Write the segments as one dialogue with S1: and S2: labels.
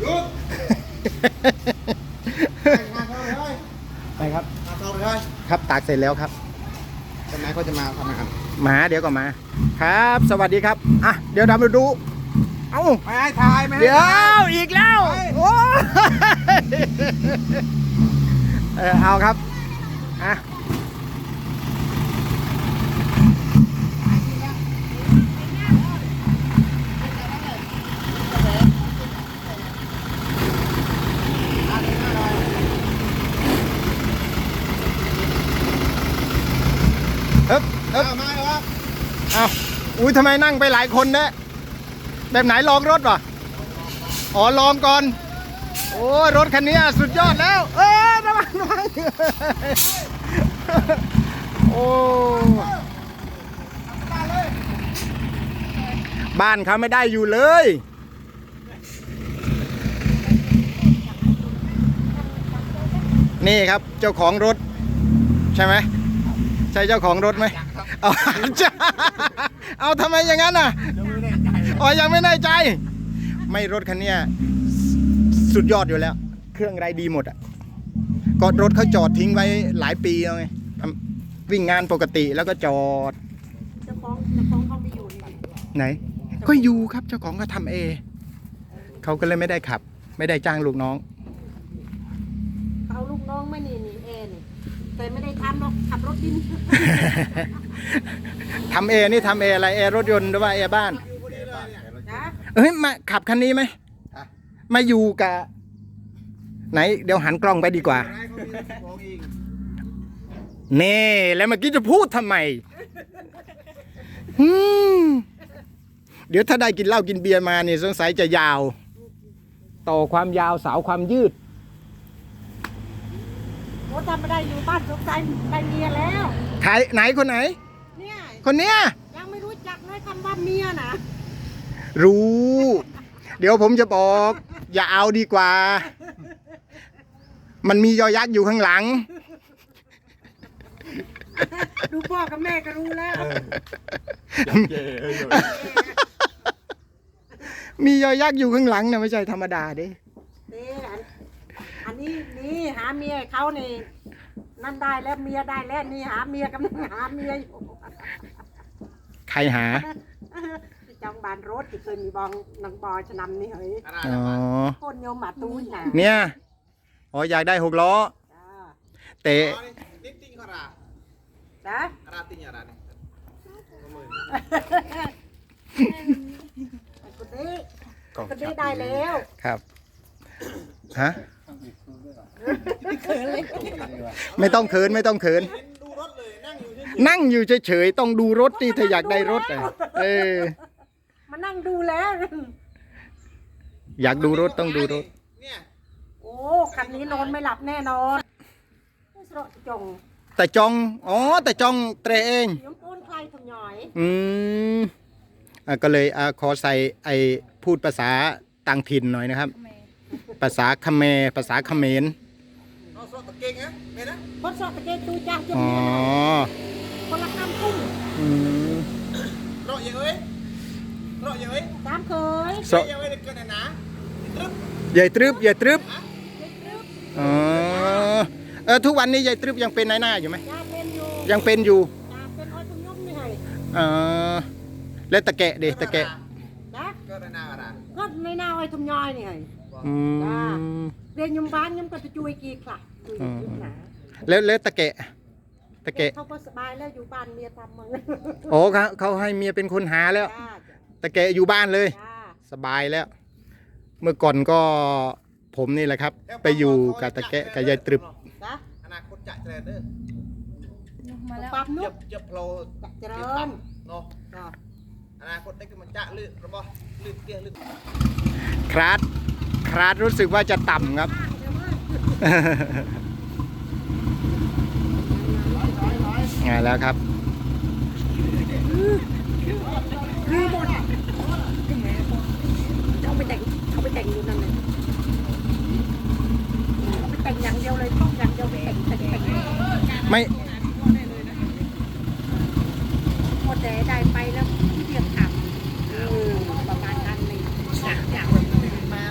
S1: หยุดงานเข้าเลย
S2: ไปครับ
S1: งานเข้าเลย
S2: ครับตากเสร็จแล้วครับ
S1: ทำไมเขาจะมาทำงาน
S2: มาเดี๋ยวก็มา ครับ สวัสดีครับอะเดี๋ยวดำมาดู เอ้า
S1: ไม่ให้ถ่ายไม่ให้
S2: เดี๋ยว
S1: ถ่าย
S2: อีกแล้ว
S1: เฮ้ย
S2: โอ้ยเออเอาครับอะ เอ๊บเอ๊บ
S1: เอามาเหรอ
S2: เอาอุ้ยทำไมนั่งไปหลายคนเนี่ยแบบไหนลองรถวะอ๋อลองก่อน โอ้ยรถคันนี้สุดยอดแล้ว เอ้ยระวังระวังโอ้บ้านเขาไม่ได้อยู่เลย นี่ครับเจ้าของรถ ใช่ไหมใช่เจ้าของรถไหม เอาจ้าเอาทำไมอย่างนั้นอะอ๋อยังไม่แน่ใจ ไม่รถคันเนี้ยสุดยอดอยู่แล้ว เครื่องไรดีหมดอะก็รถเขาจอดทิ้งไว้หลายปีแล้วไงทำวิ่งงานปกติแล้วก็จอด
S3: เจ้าของเจ้าของเขาไม่อยู่นี่
S2: ไหน ก็อยู่ครับเจ้าของก็ทำเอเขาก็เลยไม่ได้ขับ ไม่ได้จ้างลูกน้อง
S3: เอาลูกน้องไม่นี่นี่เอนี่ แต่ไม่ได้ทำหรอกขับรถดิน
S2: ทำเอนี่ทำเออะไรเอรถยนต์หรือว่าเอบ้าน
S3: จ้ะ
S2: เอ้ยมาขับคันนี้ไหมมาอยู่กับไหน เดี๋ยวหันกล้องไปดีกว่า
S1: ให้เขามีของอีก
S2: นี่ แล้วเมื่อกี้จะพูดทำไมอืมเดี๋ยวถ้าได้กินเหล้ากินเบียร์มานี่สงสัยจะยาว ต่อความยาวสาวความยืด
S3: โอ้ทำไม่ได้อยู่บ้านสงสัยได้เมียแล้ว
S2: ใครไหนคนไหน
S3: เนี่ย
S2: คนเนี้ย
S3: ยังไม่รู้จักเลยคำว่าเมียนะ
S2: รู้ เดี๋ยวผมจะบอก อย่าเอาดีกว่า มันมียอยักษ์อยู่ข้างหลัง
S3: ดูพ่อกับแม่ก็รู้แล้ว
S2: มียอยักษ์อยู่ข้างหลังนะไม่ใช่ธรรมดาเด้
S3: นี่อันอั นนี้นี่หาเมียให้เขานี่นั่นได้แล้วเมียได้แล้วนี่หาเมียกำลังหาเมียอยู่
S2: ใครหา
S3: ที่จังบานรถที่เคยมีบองนางบอยชะนำนี่เฮ้ย
S1: อะไร
S2: อ๋อ
S3: คนโยมมาตูนน่ะ
S2: เนี่ย อ๋ออยากได้หกล้อ
S3: จ้า
S2: เตะ
S1: อ๋อนี่นี่ติ้งเขารา
S3: จ้า
S1: ราติ้งอะไรเนี่ยมือ
S3: คนนี้คนนี้ได้แล้ว
S2: ครับ ฮะ ไม่ต้องเขินไม่ต้องเขิน
S1: เห็นดูรถเลยนั่งอยู่เฉย
S2: นั่งอยู่เฉยๆต้องดูรถที่ถ้าอยากได้รถอะเออ
S3: มานั่งดูแล้ว
S1: ๆ
S2: อยากดูรถต้องดูรถ
S1: เนี่ย
S3: โอ้คันนี้นอนไม่หลับแน่นอนสระจง
S2: แต่จองอ๋อแต่จองเตรเอง
S3: ยมปูนใครทำหน่อย
S2: อืมอะก็เลยอะขอใส่ไอพูดภาษาต่างถิ่นหน่อยนะครับ ภาษาคเขมรภาษาเขมร
S1: เอาโซ่ตะเก่งนะเนี่ยนะ
S3: คนสระตะเกียงตูจ้างจน
S2: อ๋อ
S3: เนี่ยคนละคำคุ้ม
S2: อืม
S1: เราอย่างเอ้ยเราอย่างเอ้ย
S3: ตามเคย
S2: โซ
S1: เราอย่างเอ้ยเกินหนาตึ๊บ
S2: ใหญ่ตรึบใหญ่ตรึบอ๋อเออทุกวันนี้ยายตรึบยังเป็นนายหน้าอยู่ไหม
S3: ยาเป็นอยู่
S2: ยังเป็นอยู่
S3: ยาเป็นอ้อยตุ้มยมนี่ไง
S2: เออแล้วตะแกะเด็ตะแกะ
S3: จ้ะ
S1: เกินหนาอะไร
S3: ก็ในหน้าอ้อยตุ้มย่อยนี่ไง
S2: อืม
S3: เรียนยมบ้านยมก็จะจุยกี่คลัก จุยกี่หนา
S2: แล้วแล้วตะแกะ ตะแกะ
S3: เขาก็สบายแล้วอยู่บ้านเมียทำมึง
S2: โอ้เขาเขาให้เมียเป็นคนหาแล้ว
S3: จ้า
S2: ตะแกะอยู่บ้านเลย
S3: จ้า
S2: สบายแล้ว เมื่อก่อนก็ผมนี่แหละครับ ไปอยู่กับตะแกะกับยายตรึบ
S3: จ้า
S1: อนาคตจะเจริญเด้อ
S3: ปั๊บนุ
S1: เจ็
S3: ก
S1: บเจ็บเรา
S3: จะเจริญ
S1: เนาะ
S3: จ้า
S1: อนาคตได้ก็มันจะลื่นระบอลื่นเตี้ยลื่น
S2: คราดคราดรู้สึกว่าจะต่ำครับ ไงแล้วครับ
S3: เขาไปแต่งเขาไปแต่งอยู่นั่นเลยเขาไปแต่งอย่างเดียวเลยต้องอย่างเดียวไปแต่งแต่งแต่ง
S2: ไม่
S3: หมดแต่ได้ไปแล้วเรียกขับเออประมาณนั้นเลยอยากอยากมา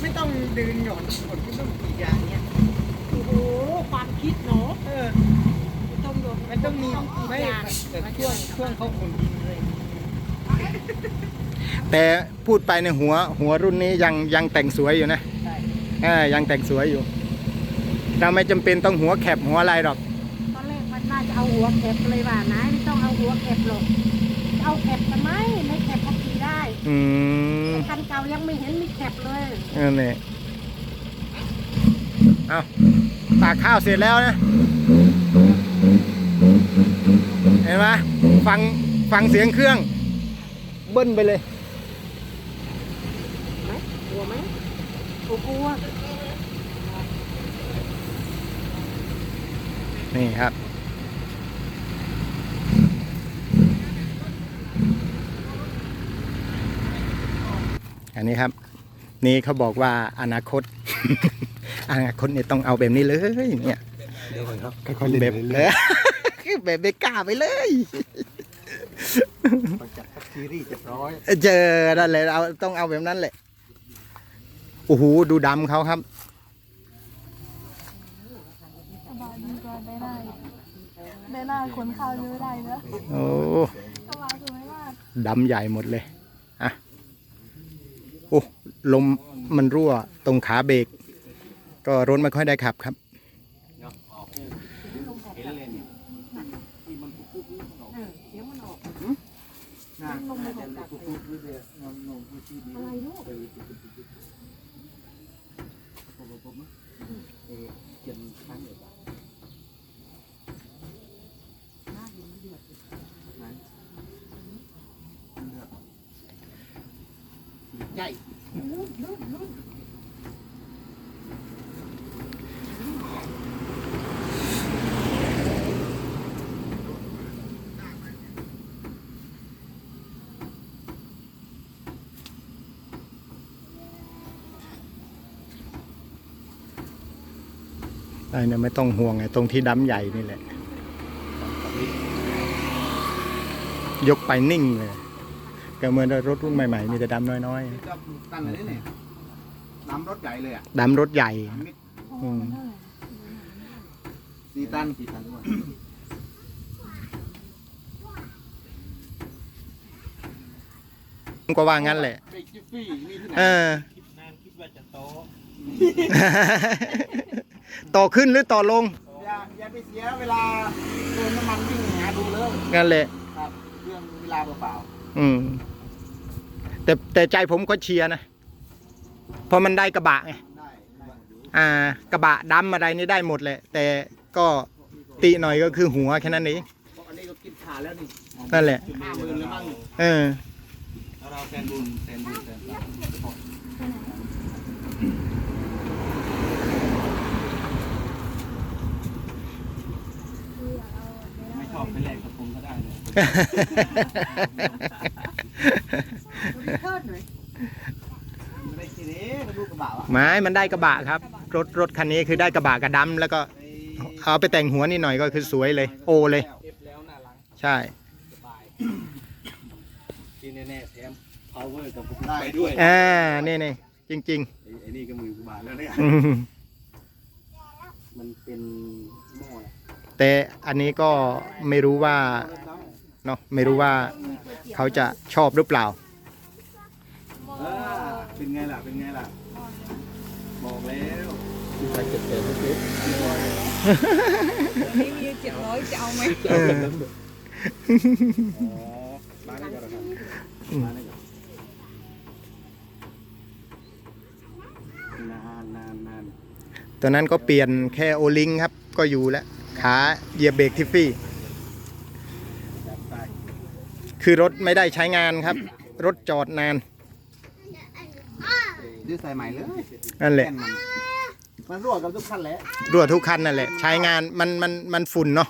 S1: ไม่ต้องดึงหย่อนกดไม่ต้องกรีดยางเนี้ย
S3: โอ้โหความคิดเนาะ
S1: เออ
S3: ไม่ต้องโดน
S1: มันต้องมี
S3: กี่
S1: ไม่
S3: อย่าง
S1: แต่ช่วงช่วงเขาขนดินเลย
S2: แต่พูดไปในหัวหัวรุ่นนี้ยังยังแต่งสวยอยู่นะ
S1: ใช่
S2: เออยังแต่งสวยอยู่ เราไม่จำเป็นต้องหัวแคบหัวอะไรหรอก
S3: ตอนแรกมันน่าจะเอาหัวแคบเลยว่านะไม่ต้องเอาหัวแคบหรอกเอาแคบทำไมไม่แคบก็ขี่ได้
S2: อืม
S3: คันเก่ายังไม่เห็นมีแคบเลย
S2: นั่นแหละเอาตากข้าวเสร็จแล้วนะเห็นไหมฟังฟังเสียงเครื่อง เบิ้ลไปเลย
S3: ไหมกลัวไหมโอ้กลัว
S2: นี่ครับอันนี้ครับ นี่เขาบอกว่าอนาคต อนาคตเนี่ยต้องเอาแบบนี้เลยเนี่ย
S4: เดี๋ยวก่อนครับ
S2: แบบเออ แบบเบก้าไปเลย
S4: ต้องจัดสักซีรีส์เจ็ดร้อย
S2: เจอนั่นเลยเอาต้องเอาแบบนั้นแหละโอ้โหดูดำเขาครับ
S5: สบายดีกว่าได้ได้ได้หน้าขนข้าวเยอะได้เนอะ
S2: โอ้
S5: สบายสวยมาก
S2: ดำใหญ่หมดเลยอะโอ้ลมมันรั่วตรงขาเบรกก็รถไม่ค่อยได้ขับครับ
S4: น่าน่าจะรู้ปุ๊บๆเรื่อยๆนอนนอนผู้ชีนี้
S3: อะไรลูก
S4: เออเจ็ดครั้งเดียวกันใหญ่
S2: ไอ้เนี่ยไม่ต้องห่วงไอ้ตรงที่ดำใหญ่นี่แหละ ยกไปนิ่งเลยก็เหมือนรถรุ่นใหม่ๆ มีแต่ดำน้อย
S4: นี่ก็ตั้งเลยเนี่ยน้ำรถใหญ่เลยอะ
S2: ๆดำรถใหญ่
S4: มิด
S2: อืม
S4: สี่ตันสี่ตันด้วย
S2: ผมก็ว่างั้นแหละ
S4: เบรกจิฟฟี่มีที่ไหน
S2: เออ
S1: นานคิดว่าจะโต
S2: ต่อขึ้นหรือต่อลง
S4: อย่าอย่าไปเสียเวลาเติมน้ำมันวิ่งหาดูเลย
S2: งั้นแหละ
S4: ครับเรื่องเวลาเปล่า
S2: อืม แต่แต่ใจผมก็เชียร์นะเพราะมันได้กระบะไง
S4: ๆได้ได้หมดอยู่
S2: อ่ากระบะดำอะไรนี่ได้หมดแหละ แต่ก็ติหน่อยก็คือหัวแค่นั้นเอง
S4: เพราะอันนี้ก็กินขาแล้วนี่
S2: นั่นแหละ
S4: ห้าหมื่นแล้วมั้ง
S2: เออ
S4: แล้วเราแซนบุญแซนบุญแซนบุญ ไม่ช อบไปแลกกับผมก็ได้เลย
S3: เทิดหน่อย
S4: ไม่ได้ทีนี้ก็ดูกระบะวะ
S2: ไม้มันได้กระบะครับ รถรถคันนี้คือได้กระบะกับดำแล้วก็เอาไปแต่งหัวนิดหน่อยก็คือสวยเลย โอเลย
S4: เอฟแล้วหน้าหลัง
S2: ใช่
S4: สบายที่แน่ๆแถม power กับผมไปด้วย
S2: อ่านี่นี่จริง
S4: ไอ้ไอ้นี่ก็มือกระบะแล้วเนี่ย
S2: ๆอืม
S4: มันเป็นหม้อ
S2: แต่อันนี้ก็ไม่รู้ว่าเนาะไม่รู้ว่าเขาจะชอบหรือเปล่า
S4: เออเป็นไงล่ะ เป็นไงล่ะ บอกแล้วไปเก็บเศษเล็ก
S5: นี่มีเจ็ดร้อยจะเอาไหม
S2: เออ
S4: อ๋อมาได้ก่อนครับมาได้ก่อนนานนานนาน
S2: ตอนนั้นก็เปลี่ยนแค่โอลิงครับก็อยู่แล้ว ขาเหยียบเบรกทิฟฟี่
S4: จัดไป
S2: คือรถไม่ได้ใช้งานครับ รถจอดนาน
S4: ยืดใส่ใหม่เลย
S2: นั่นแหละ
S4: แน่นมันมันรั่วกับทุกขั้นแหละ
S2: รั่วทุกคันนั่นแหละ ใช้งานมันมันมันฝุ่นเนาะ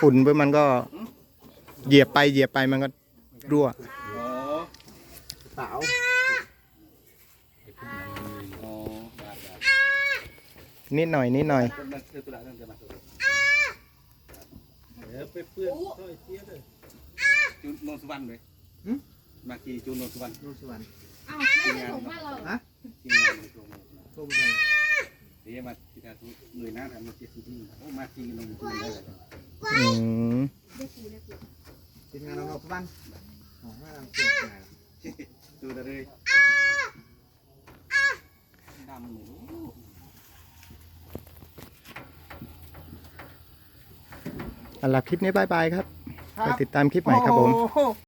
S2: ฝุ่นปุ๊บมันก็เหยียบไปเหยียบไปมันก็รั่ว
S4: อ๋อเต๋าอ๋
S2: นิดหน่อยนิดหน่อย
S4: เไปเพื่อนช่จูนนนสุวรรณเลยมากี่จูนนนสุวรรณนนสุวรรณา
S5: เล
S4: ทีงานส่ไรทำงานโรง
S1: ของแม่นาเกิดไหน
S4: ดูเลย
S2: สำหรับคลิปนี้บายบายครับไปติดตามคลิปใหม่ครับผม